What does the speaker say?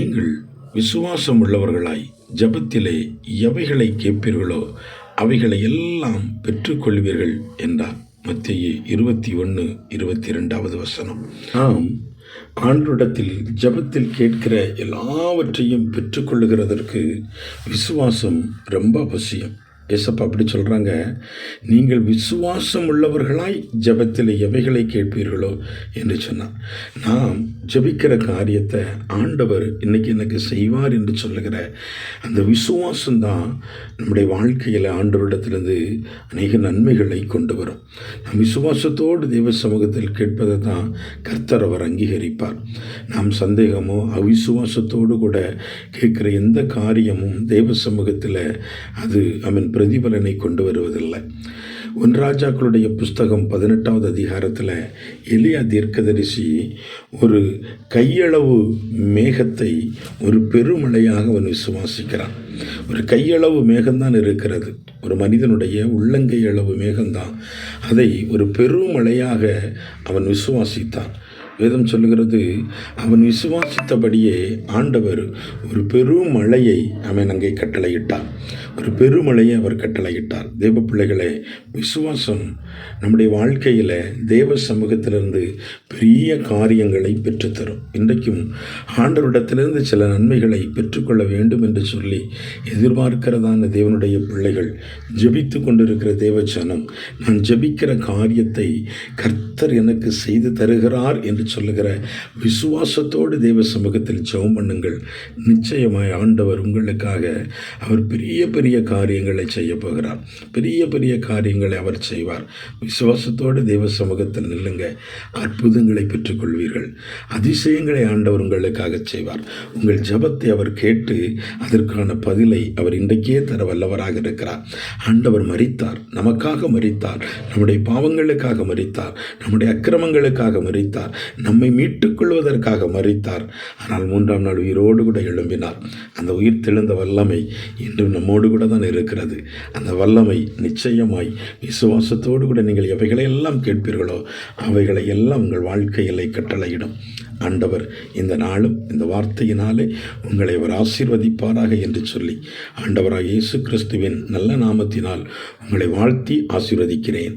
நீங்கள் விசுவாசம் உள்ளவர்களாய் ஜெபத்திலே எவைகளை கேட்பீர்களோ அவைகளை எல்லாம் பெற்றுக்கொள்வீர்கள் என்றார். மத்திய இருபத்தி ஒன்று இருபத்தி ரெண்டாவது வசனம். நாம் ஆண்டோடத்தில் ஜெபத்தில் கேட்கிற எல்லாவற்றையும் பெற்றுக்கொள்ளுகிறதற்கு விசுவாசம் ரொம்ப அவசியம். ஏசப்பா அப்படி சொல்கிறாங்க நீங்கள் விசுவாசம் உள்ளவர்களாய் ஜெபத்தில் எவைகளை கேட்பீர்களோ? என்று சொன்னார் நாம் ஜெபிக்கிற காரியத்தை ஆண்டவர் இன்னைக்கு எனக்கு செய்வார் என்று சொல்லுகிற அந்த விசுவாசம்தான் நம்முடைய வாழ்க்கையில் ஆண்டவரிடத்திலிருந்து அநேக நன்மைகளை கொண்டு வரும். நாம் விசுவாசத்தோடு தெய்வ சமூகத்தில் கேட்பதை தான் கர்த்தர் அவர் அங்கீகரிப்பார். நாம் சந்தேகமோ அவிசுவாசத்தோடு கூட கேட்குற எந்த காரியமும் தெய்வ சமூகத்தில் அது அவன் பிரதிபலனை கொண்டு வருவதில்லை. ஒன் ராஜாக்களுடைய புஸ்தகம் பதினெட்டாவது அதிகாரத்தில் எலியா தீர்க்கதரிசி ஒரு கையளவு மேகத்தை ஒரு பெருமழையாக அவன் விசுவாசிக்கிறான். ஒரு கையளவு மேகம்தான் இருக்கிறது. ஒரு மனிதனுடைய உள்ளங்கை அளவு மேகம்தான். அதை ஒரு பெருமழையாக அவன் விசுவாசித்தான். வேதம் சொல்லுகிறது அவன் விசுவாசித்தபடியே ஆண்டவர் ஒரு பெருமழையை அவன் அங்கே கட்டளையிட்டார் ஒரு பெருமழையை அவர் கட்டளையிட்டார். தேவ பிள்ளைகளே விசுவாசம் நம்முடைய வாழ்க்கையில் தேவ சமூகத்திலிருந்து பெரிய காரியங்களை பெற்றுத்தரும். இன்றைக்கும் ஆண்டவரிடத்திலிருந்து சில நன்மைகளை பெற்றுக்கொள்ள வேண்டும் என்று சொல்லி எதிர்பார்க்கிறதான தேவனுடைய பிள்ளைகள் ஜெபித்து கொண்டிருக்கிற தேவச்சனம் நான் ஜெபிக்கிற காரியத்தை கர்த்தர் எனக்கு செய்து தருகிறார் என்று சொல்லுகிற விசுவாசத்தோடு தேவ சமூகத்தில் ஜெபம் பண்ணுங்கள். நிச்சயமாய் ஆண்டவர் உங்களுக்காக அவர் பெரிய பெரிய காரியங்களை செய்ய போகிறார். பெரிய பெரிய காரியங்களை அவர் செய்வார். விசுவாசத்தோடு தேவ சமூகத்தில் நில்லுங்க. அற்புதங்களை பெற்றுக்கொள்வீர்கள். அதிசயங்களை ஆண்டவர் உங்களுக்காக செய்வார். உங்கள் ஜெபத்தை அவர் கேட்டு அதற்கான பதிலை அவர் இன்றைக்கே தர வல்லவராக இருக்கிறார். ஆண்டவர் மறித்தார் நமக்காக மறித்தார் நம்முடைய பாவங்களுக்காக மறித்தார் நம்முடைய அக்கிரமங்களுக்காக மறித்தார் நம்மை மீட்டுக் கொள்வதற்காக ஆனால் மூன்றாம் நாள் உயிரோடு கூட எழும்பினார். அந்த உயிர் தெழுந்த வல்லமை இன்றும் நம்மோடு கூட தான் இருக்கிறது. அந்த வல்லமை நிச்சயமாய் விசுவாசத்தோடு கூட நீங்கள் எவைகளை எல்லாம் கேட்பீர்களோ அவைகளை எல்லாம் உங்கள் வாழ்க்கையிலே கட்டளையிடும். ஆண்டவர் இந்த நாளும் இந்த வார்த்தையினாலே உங்களை அவர் ஆசீர்வதிப்பாராக என்று சொல்லி ஆண்டவராக இயேசு கிறிஸ்துவின் நல்ல நாமத்தினால் உங்களை வாழ்த்தி ஆசீர்வதிக்கிறேன்.